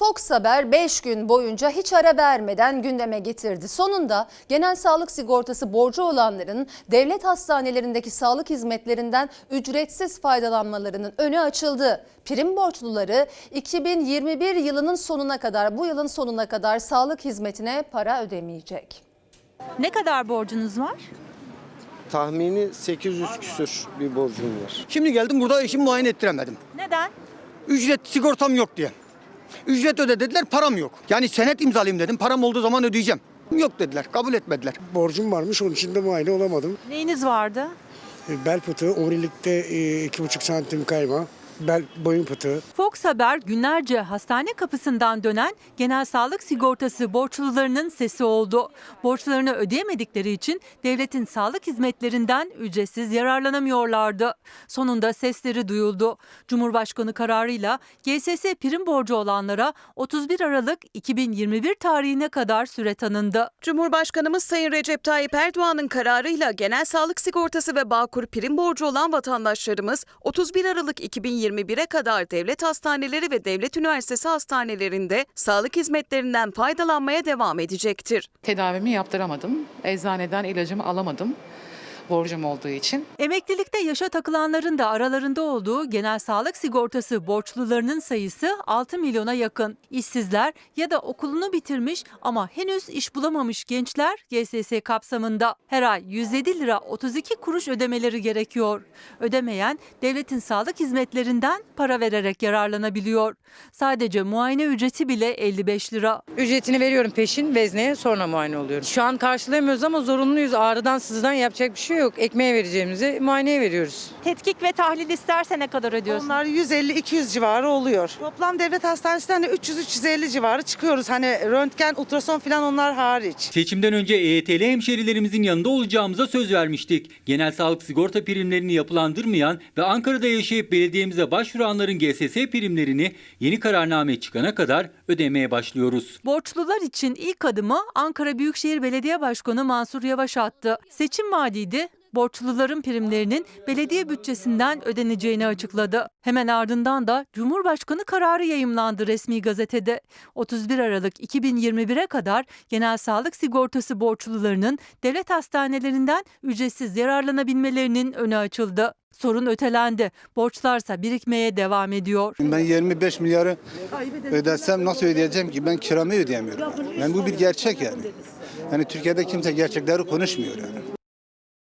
Fox Haber 5 gün boyunca hiç ara vermeden gündeme getirdi. Sonunda genel sağlık sigortası borcu olanların devlet hastanelerindeki sağlık hizmetlerinden ücretsiz faydalanmalarının önü açıldı. Prim borçluları 2021 yılının sonuna kadar bu yılın sonuna kadar sağlık hizmetine para ödemeyecek. Ne kadar borcunuz var? Tahmini 800 küsür bir borcum var. Şimdi geldim burada eşimi muayene ettiremedim. Neden? Ücret sigortam yok diye. Ücret öde dediler param yok. Yani senet imzalayayım dedim param olduğu zaman ödeyeceğim. Yok dediler kabul etmediler. borcum varmış onun için de muayene olamadım. Neyiniz vardı? E, Bel fıtığı, omurilikte e, iki buçuk santim kayma, bel boyun fıtığı. Fox Haber günlerce hastane kapısından dönen genel sağlık sigortası borçlularının sesi oldu. Borçlarını ödeyemedikleri için devletin sağlık hizmetlerinden ücretsiz yararlanamıyorlardı. Sonunda sesleri duyuldu. Cumhurbaşkanı kararıyla GSS prim borcu olanlara 31 Aralık 2021 tarihine kadar süre tanındı. Cumhurbaşkanımız Sayın Recep Tayyip Erdoğan'ın kararıyla genel sağlık sigortası ve Bağkur prim borcu olan vatandaşlarımız 31 Aralık 2021'e kadar devlet hastaneleri ve devlet üniversitesi hastanelerinde sağlık hizmetlerinden faydalanmaya devam edecektir. Tedavimi yaptıramadım. Eczaneden ilacımı alamadım. Borcum olduğu için. Emeklilikte yaşa takılanların da aralarında olduğu genel sağlık sigortası borçlularının sayısı 6 milyona yakın. İşsizler ya da okulunu bitirmiş ama henüz iş bulamamış gençler GSS kapsamında her ay 107 lira 32 kuruş ödemeleri gerekiyor. Ödemeyen devletin sağlık hizmetlerinden para vererek yararlanabiliyor. Sadece muayene ücreti bile 55 lira. Ücretini veriyorum peşin vezneye sonra muayene oluyorum. Şu an karşılayamıyoruz ama zorunluyuz. Ağrıdan sızıdan yapacak bir şey yok. Ekmeğe vereceğimizi muayeneye veriyoruz. Tetkik ve tahlil isterse ne kadar ödüyorsun? Onlar 150-200 civarı oluyor. Toplam devlet hastanesinden de 300-350 civarı çıkıyoruz. Hani röntgen, ultrason falan onlar hariç. Seçimden önce EYT'li hemşerilerimizin yanında olacağımıza söz vermiştik. Genel sağlık sigorta primlerini yapılandırmayan ve Ankara'da yaşayıp belediyemize başvuranların GSS primlerini yeni kararname çıkana kadar ödemeye başlıyoruz. Borçlular için ilk adımı Ankara Büyükşehir Belediye Başkanı Mansur Yavaş attı. Seçim vaadiydi. Borçluların primlerinin belediye bütçesinden ödeneceğini açıkladı. Hemen ardından da Cumhurbaşkanı kararı yayımlandı resmi gazetede. 31 Aralık 2021'e kadar genel sağlık sigortası borçlularının devlet hastanelerinden ücretsiz yararlanabilmelerinin önü açıldı. Sorun ötelendi. Borçlarsa birikmeye devam ediyor. Ben 25 milyarı ödesem nasıl ödeyeceğim ki? Ben kiramı ödeyemiyorum. Yani bu bir gerçek yani. Yani Türkiye'de kimse gerçekleri konuşmuyor yani.